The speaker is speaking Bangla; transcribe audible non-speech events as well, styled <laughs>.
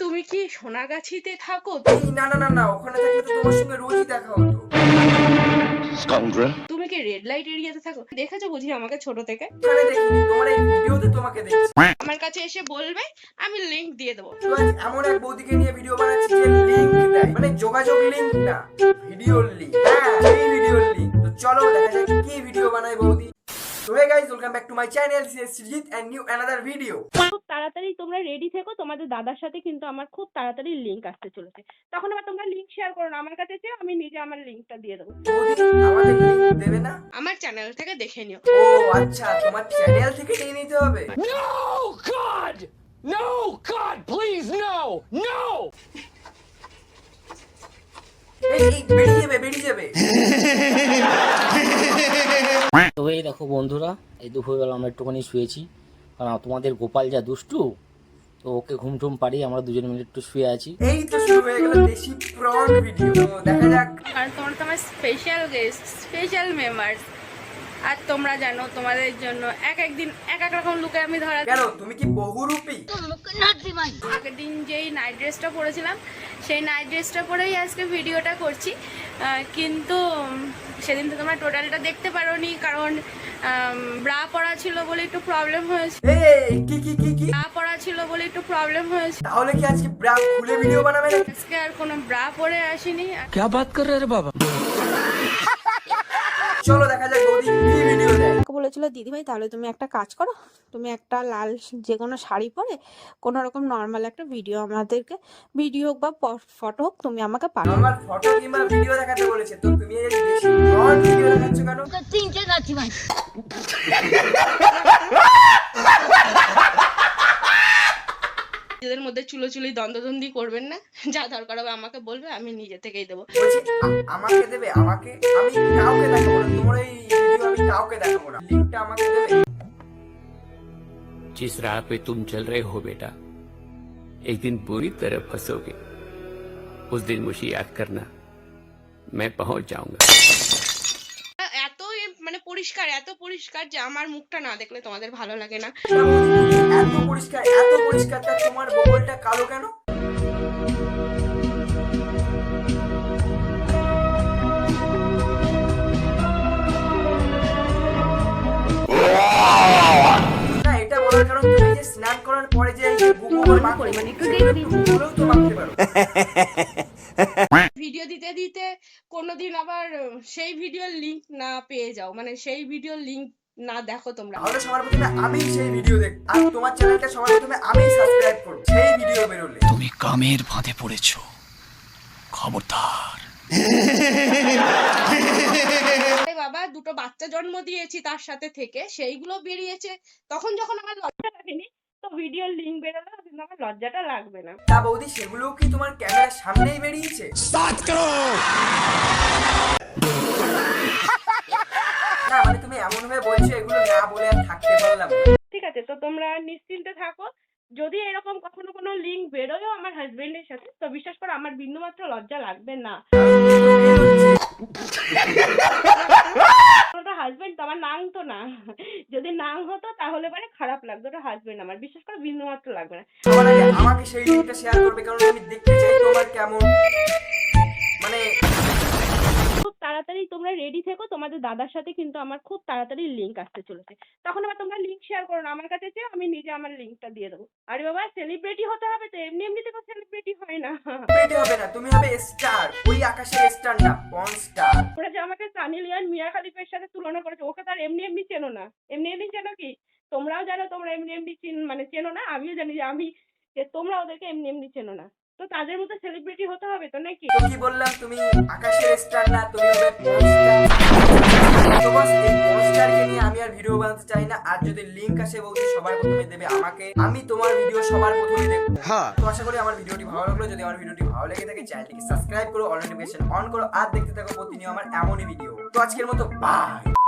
তুমি কি সোনাগাছিতে থাকো? না না না না ওখানে থাকলে তো তোমার সঙ্গে রোজই দেখা হতো। তুমি কি রেড লাইট এরিয়াতে থাকো? দেখেছ বুঝি আমাকে ছোট থেকে? তোমার এই ভিডিওতে তোমাকে দেখছি। আমার কাছে এসে বলবে আমি লিংক দিয়ে দেবো। এমন এক বৌদিকে নিয়ে ভিডিও বানাচ্ছি যে লিংক দেয়। মানে যোগাযোগ লিংক না ভিডিওর লিংক হ্যাঁ এই ভিডিওর লিংক তো চলো দেখা যাক কি ভিডিও বানায় বৌদি। তো hey guys welcome back to my channel is and new another video খুব তাড়াতাড়ি তোমরা রেডি থেকো তোমাদের দাদার সাথে কিন্তু আমার খুব তাড়াতাড়ি লিংক আসতে চলেছে। তখন আবার তোমরা লিংক শেয়ার করো না আমার কাছে চেয়ে আমি নিজে আমার লিংকটা দিয়ে দেবো। আমাদের লিংক দেবে না? আমার চ্যানেল থেকে দেখে নিও। ও আচ্ছা তোমার চ্যানেল থেকে নিয়ে নিতে হবে। No, God! No, God, please, no! No! এই এই, বেরিয়ে যাবে বেরিয়ে যাবে। <laughs> তো এই দেখো বন্ধুরা এই দুপুরবেলা আমরা একটুখানি শুয়েছি। কারণ তোমাদের গোপাল যা দুষ্টু তো ওকে ঘুম টুম পারি আমরা দুজন মিলে একটু শুয়ে আছি। এই তো শুরু হয়ে গেল দেশি প্রন ভিডিও দেখা যাক। আর তোমরা তো আমার স্পেশাল গেস্ট স্পেশাল মেম্বার্স আর তোমরা জানো তোমাদের জন্য এক একদিন এক এক রকম লুকে আমি ধরা কেন? তুমি কি বহুরূপী আগের দিন যেই নাইট ড্রেসটা পরেছিলাম সেই নাইট ড্রেসটা পরেই আজকে ভিডিওটা করছি। কিন্তু সেদিন তো তোমরা টোটালটা দেখতে পারো নি কারণ ব্রা পরা ছিল বলে একটু প্রবলেম হয়েছে। কি কি কি কি? ব্রা পরা ছিল বলে একটু প্রবলেম হয়েছে। তাহলে কি আজকে ব্রা খুলে ভিডিও বানাবে আজকে আর কোনো ব্রা পরে আসিনি। কি বাত কর রে বাবা চলো দেখা যাক বৌদি। বলেছিল দিদিভাই তাহলে তুমি একটা কাজ করো। তুমি একটা লাল যে কোনো শাড়ি পরে কোনো রকম নর্মাল একটা ভিডিও আমাদেরকে ভিডিও হোক বা ফটো হোক তুমি আমাকে পাঠাও। আমার ফটো কিংবা ভিডিও দেখাতে বলেছে। তো তুমি এই নট ভিডিও দেখাচ্ছ কেন? <laughs> নিজেদের মধ্যে চুলোচুলি দ্বন্দ্বদ্বন্দ্বি করবেন না যা দরকার হবে আমাকে বলবে আমি নিজে থেকেই দেবো বলছি আ- আমাকে দেবে আমাকে আমি কাউকে দেখাবো না তোমার এই ভিডিও আমি কাউকে দেখাবো না লিংকটা আমাকে দেবে जिस राह पे तुम चल रहे हो बेटा एक दिन बुरी तरह फंसोगे उस दिन मुझे याद करना मैं पहुंच जाऊंगा এত এ- মানে পরিষ্কার এত পরিষ্কার যে আমার মুখটা না দেখলে তোমাদের ভালো লাগে না তা বৌদি, এত পরিষ্কার এত পরিষ্কার তা তোমার বগলটা কালো কেন? না এটা বলার কারণ তুমি যে স্নান করার পরে যে এই বুকুগুলো একটু হলেও তো মাখতে পারো। ভিডিও দিতে দিতে কোনোদিন আবার সেই ভিডিওর লিংক না পেয়ে যাও। মানে সেই ভিডিওর লিংক না দেখো তোমরা। তাহলে সবার প্রথমে আমি সেই ভিডিও দেখ আর তোমার চ্যানেলটা সবার প্রথমে আমি সাবস্ক্রাইব করব। সেই ভিডিও বেরোলে। তুমি কামের ফাঁদে পড়েছো। খবরদার। বাবা দুটো বাচ্চা জন্ম দিয়েছি তার সাথে থেকে। সেইগুলো বেরিয়েছে। তখন যখন আমার লজ্জা লাগেনি তো ভিডিওর লিংক বেরোলে কিন্তু আমার লজ্জাটা লাগবে না। তা বৌদি সেগুলোও কি তোমার ক্যামেরার সামনেই বেরিয়েছে? না না বলে থাকতে পারলাম ঠিক আছে তো তোমরা নিশ্চিন্তে থাকো। যদি এরকম কখনো কোনো লিঙ্ক বেরোয়ও আমার হাজবেন্ডের সাথে তো বিশ্বাস করো আমার বিন্দুমাত্র লজ্জা লাগবে না। ওটা হাজবেন্ড তো আমার নাং তো না। যদি নাং হতো তাহলে পরে খারাপ লাগতো ওটা হাজবেন্ড আমার। বিশ্বাস করো বিন্দুমাত্র লাগবে না। আমাকে সেই লিঙ্কটা শেয়ার করবে কারণ আমি দেখতে চাই তোমার কেমন। মানে তোমরা রেডি থেকো তোমাদের দাদার সাথে কিন্তু আমার খুব তাড়াতাড়ি লিংক আসতে চলেছে। তখন আবার তোমরা লিংক শেয়ার করো না আমার কাছে চেয়ে আমি নিজে আমার link টা দিয়ে দেবো। আরে বাবা সেলিব্রিটি হতে হবে তো এমনি এমনি তো সেলিব্রিটি হয় না। পেটে হবে না তুমি হবে স্টার ওই আকাশের স্টার না পন স্টার ওরা যে আমাকে সানি লিওন মিয়া খালিফের সাথে তুলনা করেছে ওকে তো আর এমনি এমনি চেনো না। এমনি এমনি চেনো কি? তোমরাও জানো তোমরা এমনি এমনি চিন মানে চেনো না আমিও জানি যে আমি যে তোমরা ওদেরকে এমনি এমনি চেনো না। তো তাদের মতো সেলিব্রিটি হতে হবে তো নাকি? তো কি বললাম তুমি? আকাশের স্টার না তুমি হবে পন তো এই পন স্টারকে নিয়ে আমি আর ভিডিও বানাতে চাই না। আর যদি লিংক আসে বলতে সবার প্রথমে দেবে আমাকে আমি তোমার ভিডিও সবার প্রথমে দেখব। তো আশা করি আমার ভিডিওটি ভালো লাগল। যদি আমার ভিডিওটি ভালো লেগে থাকে চ্যানেলটিকে সাবস্ক্রাইব করো অল নোটিফিকেশন অন করো আর দেখতে থাকো প্রতিনিয়ত আমার এমনই ভিডিও তো আজকের মতো বাই